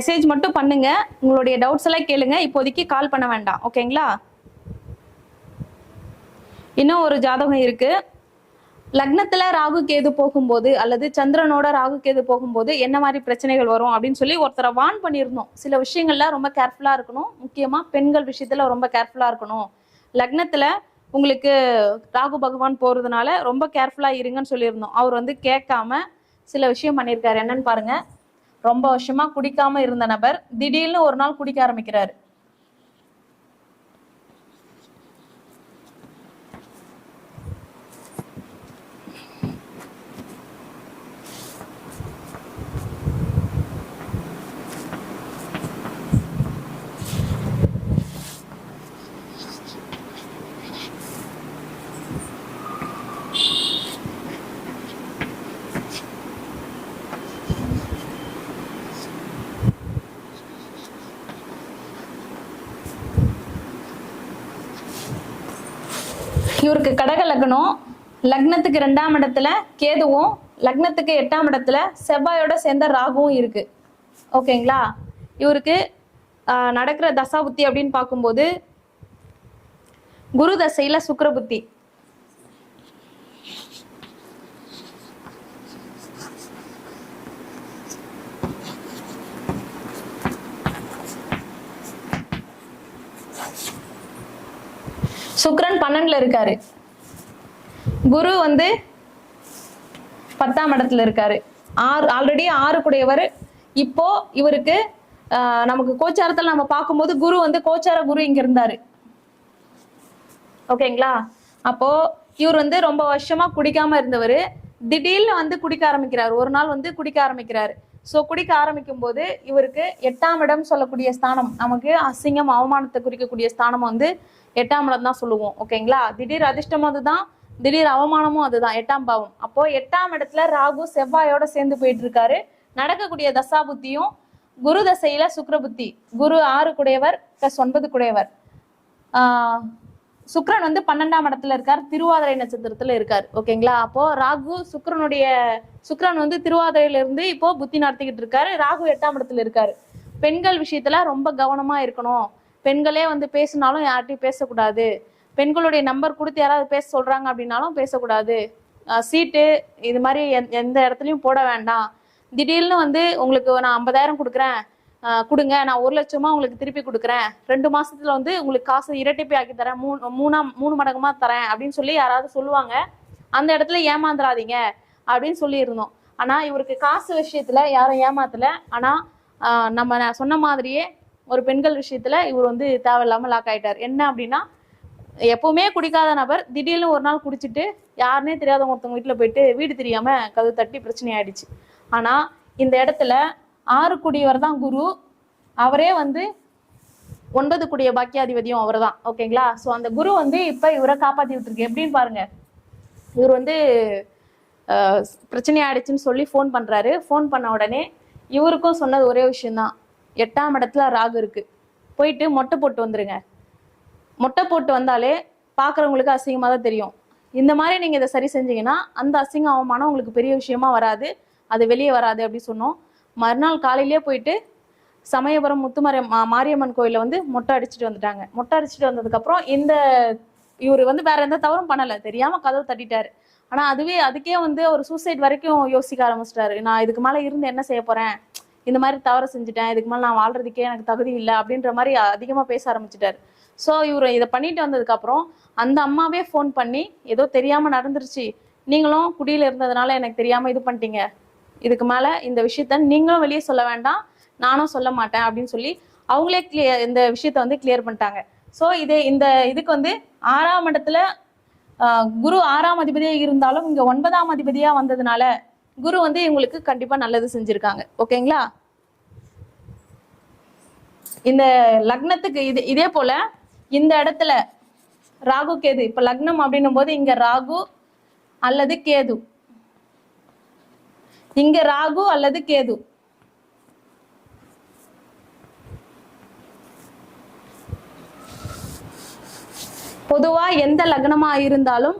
Message மட்டும் பண்ணுங்க. உங்களுடைய டவுட்ஸ் எல்லாம் கேளுங்க. இப்போதைக்கு கால் பண்ண வேண்டாம். ஓகேங்களா? இன்னும் ஒரு ஜாதகம் இருக்கு. லக்னத்துல ராகு கேது போகும்போது அல்லது சந்திரனோட ராகு கேது போகும்போது என்ன மாதிரி பிரச்சனைகள் வரும் அப்படின்னு சொல்லி ஒருத்தரை வான் பண்ணியிருந்தோம். சில விஷயங்கள்ல ரொம்ப கேர்ஃபுல்லா இருக்கணும். முக்கியமா பெண்கள் விஷயத்துல ரொம்ப கேர்ஃபுல்லா இருக்கணும். லக்னத்துல உங்களுக்கு ராகு பகவான் போறதுனால ரொம்ப கேர்ஃபுல்லா இருங்கன்னு சொல்லியிருந்தோம். அவர் வந்து கேட்காம சில விஷயம் பண்ணியிருக்காரு. என்னன்னு பாருங்க. ரொம்ப வருஷமா குடிக்காம இருந்த நபர் திடீர்னு ஒரு நாள் குடிக்க ஆரம்பிக்கிறாரு. இவருக்கு கடக லக்னம் லக்னத்துக்கு ரெண்டாம் இடத்துல கேதுவும் லக்னத்துக்கு எட்டாம் இடத்துல செவ்வாயோட சேர்ந்த ராகுவும் இருக்கு. ஓகேங்களா? இவருக்கு நடக்கிற தசா புத்தி அப்படின்னு பார்க்கும்போது குரு தசையில சுக்கர புத்தி பன்னெண்டுல இருக்காரு. குரு வந்து பத்தாம் இடத்துல இருக்காரு. ஆறு ஆல்ரெடி ஆறு கூடையவர் இப்போ இவருக்கு ஆஹ், நமக்கு கோச்சாரத்தில் நம்ம பார்க்கும்போது குரு வந்து கோச்சார குரு இங்க இருந்தாரு. ஓகேங்களா? அப்போ இவர் வந்து ரொம்ப வருஷமா குடிக்காம இருந்தவர். திடீர்னு வந்து குடிக்க ஆரம்பிக்கிறார். ஒரு நாள் வந்து குடிக்க ஆரம்பிக்கிறாரு. ஸோ குடிக்க ஆரம்பிக்கும் போது இவருக்கு எட்டாம் இடம் சொல்லக்கூடிய ஸ்தானம் நமக்கு அசிங்கம் அவமானத்தை குறிக்கக்கூடிய ஸ்தானம் வந்து எட்டாம் இடம் தான் சொல்லுவோம். ஓகேங்களா திடீர் அதிர்ஷ்டமும் அதுதான் திடீர் அவமானமும் அதுதான் எட்டாம் பாவம். அப்போ எட்டாம் இடத்துல ராகு செவ்வாயோட சேர்ந்து போயிட்டு இருக்காரு நடக்கக்கூடிய தசாபுத்தியும் குரு தசையில சுக்கிரபுத்தி. குரு ஆறு குடையவர் பிளஸ் ஒன்பது குடையவர் சுக்ரன் வந்து பன்னெண்டாம் இடத்துல இருக்கார் திருவாதிரை நட்சத்திரத்துல இருக்கார். ஓகேங்களா? அப்போ ராகு சுக்ரனுடைய சுக்ரன் வந்து திருவாதிரையில இருந்து இப்போ புத்தி நடத்திக்கிட்டு இருக்காரு. ராகு எட்டாம் இடத்துல இருக்காரு. பெண்கள் விஷயத்துல ரொம்ப கவனமா இருக்கணும். பெண்களே வந்து பேசினாலும் யார்கிட்டயும் பேசக்கூடாது. பெண்களுடைய நம்பர் கொடுத்து யாராவது பேச சொல்றாங்க அப்படின்னாலும் பேசக்கூடாது. சீட்டு இது மாதிரி எந்த- எந்த போட வேண்டாம். திடீர்னு வந்து உங்களுக்கு நான் ஐம்பதாயிரம் கொடுக்குறேன். கொடுங்க. நான் ஒரு லட்சமா உங்களுக்கு திருப்பி கொடுக்குறேன். ரெண்டு மாசத்துல வந்து உங்களுக்கு காசு இரட்டிப்பி ஆக்கி தரேன். மூணு மூணாம் மூணு மடங்குமா தரேன் அப்படின்னு சொல்லி யாராவது சொல்லுவாங்க. அந்த இடத்துல ஏமாந்துடாதீங்க அப்படின்னு சொல்லியிருந்தோம். ஆனா இவருக்கு காசு விஷயத்துல யாரும் ஏமாத்தல. ஆனா நம்ம நான் சொன்ன மாதிரியே ஒரு பெண்கள் விஷயத்துல இவர் வந்து தேவையில்லாம லாக் ஆயிட்டார். என்ன அப்படின்னா எப்பவுமே குடிக்காத நபர் திடீர்னு ஒரு நாள் குடிச்சிட்டு யாருனே தெரியாதவங்க ஒருத்தவங்க வீட்டுல போயிட்டு வீடு தெரியாம கதவு தட்டி பிரச்சனை ஆயிடுச்சு. ஆனா இந்த இடத்துல ஆறு குடியவர் தான் குரு. அவரே வந்து ஒன்பது குடிய பாக்கியாதிபதியும் அவர் தான் ஓகேங்களா? ஸோ அந்த குரு வந்து இப்போ இவரை காப்பாத்தி விட்டுருக்கு. எப்படின்னு பாருங்க. இவர் வந்து பிரச்சனை ஆயிடுச்சுன்னு சொல்லி ஃபோன் பண்ணுறாரு ஃபோன் பண்ண உடனே இவருக்கும் சொன்னது ஒரே விஷயந்தான் எட்டாம் இடத்துல ராகு இருக்கு. போயிட்டு மொட்டை போட்டு வந்துருங்க. மொட்டை போட்டு வந்தாலே பார்க்குறவங்களுக்கு அசிங்கமாக தான் தெரியும். இந்த மாதிரி நீங்கள் இதை சரி செஞ்சீங்கன்னா அந்த அசிங்க அவமானம் உங்களுக்கு பெரிய விஷயமா வராது. அது வெளியே வராது அப்படி சொன்னோம். மறுநாள் காலையிலேயே போயிட்டு சமயபுரம் முத்துமர மாரியம்மன் கோயிலில் வந்து மொட்டை அடிச்சுட்டு வந்துட்டாங்க. மொட்டை அடிச்சுட்டு வந்ததுக்கப்புறம் இந்த இவர் வந்து வேற எந்த தவறும் பண்ணலை. தெரியாமல் கதவு தட்டிட்டாரு. ஆனால் அதுவே அதுக்கே வந்து ஒரு சூசைட் வரைக்கும் யோசிக்க ஆரம்பிச்சிட்டாரு. நான் இதுக்கு மேலே இருந்து என்ன செய்ய போகிறேன் இந்த மாதிரி தவறு செஞ்சுட்டேன். இதுக்கு மேலே நான் வாழ்றதுக்கே எனக்கு தகுதி இல்லை அப்படின்ற மாதிரி அதிகமாக பேச ஆரம்பிச்சிட்டாரு. ஸோ இவர் இதை பண்ணிட்டு வந்ததுக்கப்புறம் அந்த அம்மாவே ஃபோன் பண்ணி ஏதோ தெரியாமல் நடந்துருச்சு. நீங்களும் குடியில் இருந்ததுனால எனக்கு தெரியாமல் இது பண்ணிட்டீங்க. இதுக்கு மேலே இந்த விஷயத்த நீங்களும் வெளியே சொல்ல வேண்டாம் நானும் சொல்ல மாட்டேன் அப்படின்னு சொல்லி அவங்களே கிளியர் இந்த விஷயத்த வந்து கிளியர் பண்ணிட்டாங்க. ஸோ இது இந்த இதுக்கு வந்து ஆறாம் இடத்துல குரு ஆறாம் அதிபதியாக இருந்தாலும் இங்கே ஒன்பதாம் அதிபதியாக வந்ததுனால குரு வந்து இவங்களுக்கு கண்டிப்பாக நல்லது செஞ்சுருக்காங்க. ஓகேங்களா? இந்த லக்னத்துக்கு இது இதே போல இந்த இடத்துல ராகு கேது இப்போ லக்னம் அப்படின்னும் போது இங்கே ராகு அல்லது கேது. இங்க ராகு அல்லது கேது? பொதுவா எந்த லக்னமா இருந்தாலும்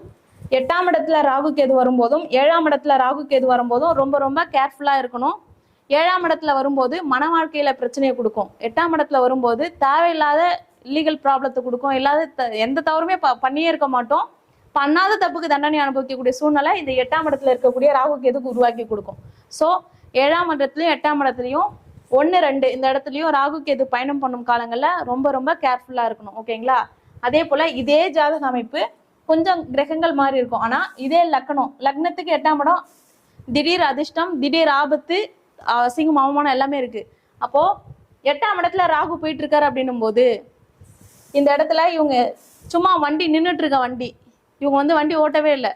எட்டாம் இடத்துல ராகு கேது வரும்போதும் ஏழாம் இடத்துல ராகு கேது வரும்போதும் ரொம்ப ரொம்ப கேர்ஃபுல்லா இருக்கணும். ஏழாம் இடத்துல வரும்போது மன வாழ்க்கையில பிரச்சனையை கொடுக்கும். எட்டாம் இடத்துல வரும்போது தேவையில்லாத லீகல் ப்ராப்ளத்தை கொடுக்கும். இல்லாத த- எந்த தவறுமே ப- பண்ணியே இருக்க மாட்டோம். பண்ணாத தப்புக்கு தண்டனை அனுபவிக்கக்கூடிய சூழ்நிலை இந்த எட்டாம் இடத்துல இருக்கக்கூடிய ராகு கேதுக்கு உருவாக்கி கொடுக்கும்? ஸோ ஏழாம் இடத்துலயும் எட்டாம் இடத்துலையும் ஒன்று ரெண்டு இந்த இடத்துலையும் ராகு கேது பயணம் பண்ணும் காலங்களில் ரொம்ப ரொம்ப கேர்ஃபுல்லாக இருக்கணும். ஓகேங்களா? அதே போல் இதே ஜாதக அமைப்பு கொஞ்சம் கிரகங்கள் மாறி இருக்கும். ஆனால் இதே லக்னம் லக்னத்துக்கு எட்டாம் இடம் திடீர் அதிர்ஷ்டம் திடீர் ஆபத்து அசிங்கம் அவமானம் எல்லாமே இருக்கு. அப்போ எட்டாம் இடத்துல ராகு போயிட்டு இருக்காரு அப்படின்னும் போது இந்த இடத்துல இவங்க சும்மா வண்டி நின்றுட்டு இருக்க வண்டி இவங்க வந்து வண்டி ஓட்டவே இல்லை.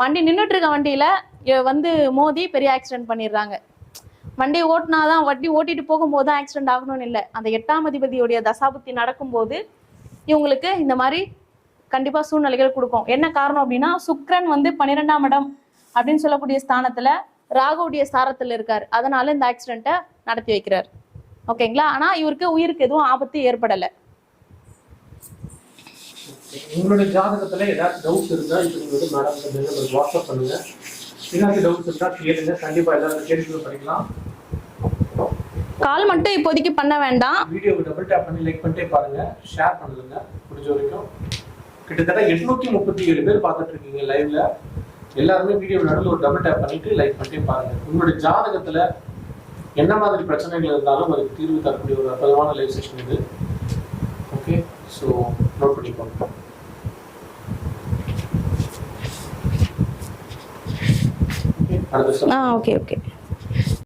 வண்டி நின்றுட்டு இருக்க வண்டியில வந்து மோதி பெரிய ஆக்சிடென்ட் பண்ணிடுறாங்க. வண்டி ஓட்டினாதான் வண்டி ஓட்டிட்டு போகும்போது தான் ஆக்சிடென்ட் ஆகணும்னு இல்லை. அந்த எட்டாம் அதிபதியுடைய தசாபுத்தி நடக்கும்போது இவங்களுக்கு இந்த மாதிரி கண்டிப்பாக சூழ்நிலைகள் கொடுக்கும். என்ன காரணம் அப்படின்னா சுக்ரன் வந்து பன்னிரெண்டாம் இடம் அப்படின்னு சொல்லக்கூடிய ஸ்தானத்தில் ராகுடைய சாரத்தில் இருக்கார். அதனால இந்த ஆக்சிடென்ட்டை நடத்தி வைக்கிறார். ஓகேங்களா? ஆனால் இவருக்கு உயிருக்கு எதுவும் ஆபத்து ஏற்படலை. உங்களுடைய ஜாதகத்துல ஏதாச்சும் டவுட்ஸ் இருந்தா இப்போ நீங்க வந்து மேடம் வந்து வாட்ஸ்அப் பண்ணுங்க. ஏதாச்சும் டவுட்ஸ் இருந்தா கேளுங்க. கண்டிப்பா எல்லாரும் கேள்விகளும் படிக்கலாம் கால் மட்டும் இப்போதைக்கு பண்ண வேண்டாம். வீடியோவை டபுள் டேப் பண்ணி லைக் பண்ணிட்டே பாருங்க. ஷேர் பண்ணுங்க. முடிஞ்ச வரைக்கும். கிட்டத்தட்ட எட்நூத்தி முப்பத்தி ஏழு பேர் பார்த்துட்டு இருக்கீங்க லைவ்ல எல்லாருமே வீடியோ நடுவில் ஒரு டபுள் டேப் பண்ணிட்டு லைக் பண்ணிட்டே பாருங்க. உங்களுடைய ஜாதகத்துல என்ன மாதிரி பிரச்சனைகள் இருந்தாலும் அதுக்கு தீர்வு தரக்கூடிய ஒரு அற்புதமான லைவ் செஷன் இது. ஓகே ஸோ நோட் பண்ணிக்கோங்க. Okay okay